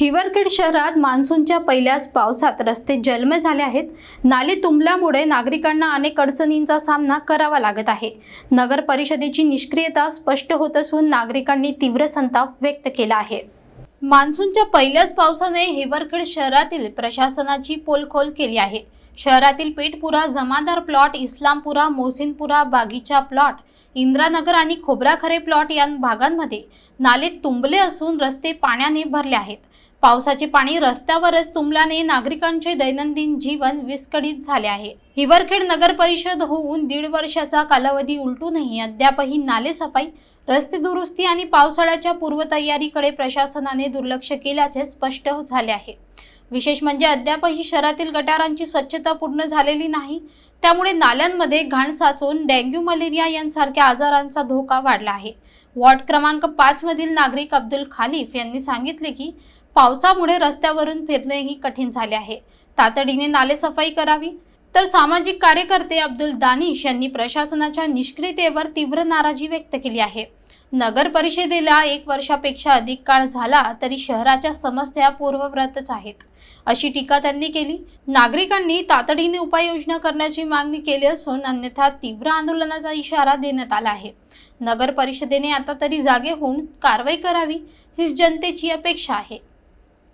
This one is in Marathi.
हिवरखेड शहरात मान्सूनच्या पहिल्याच पावसात रस्ते जलमय झाले आहेत. नाले तुंबल्यामुळे नागरिकांना अनेक अडचणींचा सामना करावा लागत आहे. नगर परिषदेची निष्क्रियता स्पष्ट होत असून नागरिकांनी तीव्र संताप व्यक्त केला आहे. मान्सूनच्या पहिल्याच पावसाने हिवरखेड शहरातील प्रशासनाची पोलखोल केली आहे. शहरातील पेठपुरा जमादार प्लॉट इस्लामपुरा मोसिनपुरा बागीचा प्लॉट इंद्रानगर आणि खोबराखरे प्लॉट या भागांमध्ये नाले तुंबले असून रस्ते पाण्याने भरले आहेत. पावसाचे पाणी रस्त्यावरच तुंबल्याने नागरिकांचे दैनंदिन जीवन विस्कळीत झाले आहे. हिवरखेड नगर परिषद होऊन दीड वर्षाचा कालावधी उलटूनही अद्यापही नाले सफाई रस्ते दुरुस्ती आणि पावसाळ्याच्या पूर्वतयारीकडे प्रशासनाने दुर्लक्ष केल्याचे स्पष्ट झाले आहे. विशेष म्हणजे अद्यापही शहरातील गटारांची स्वच्छता पूर्ण झालेली नाही. त्यामुळे नाल्यांमध्ये घाण साचून डेंग्यू मलेरिया यांसारख्या आजारांचा धोका वाढला आहे. वॉर्ड क्रमांक पाच मधील नागरिक अब्दुल खालिफ यांनी सांगितले की पावसामुळे रस्त्यावरून फिरणेही कठीण झाले आहे. तातडीने नाले सफाई करावी. तर सामाजिक कार्यकर्ते अब्दुल दानिश यांनी प्रशासनाच्या निष्क्रियतेवर तीव्र नाराजी व्यक्त केली आहे. नगर परिषदेला एक वर्षापेक्षा अधिक काळ झाला तरी शहराच्या समस्या पूर्वव्रतच आहेत. अशी टीका त्यांनी केली. नागरिकांनी तातडीने उपाययोजना करण्याची मागणी केली असून अन्यथा तीव्र आंदोलनाचा इशारा देण्यात आला आहे. नगर परिषदेने आता तरी जागे होऊन कारवाई करावी हीच जनतेची अपेक्षा आहे.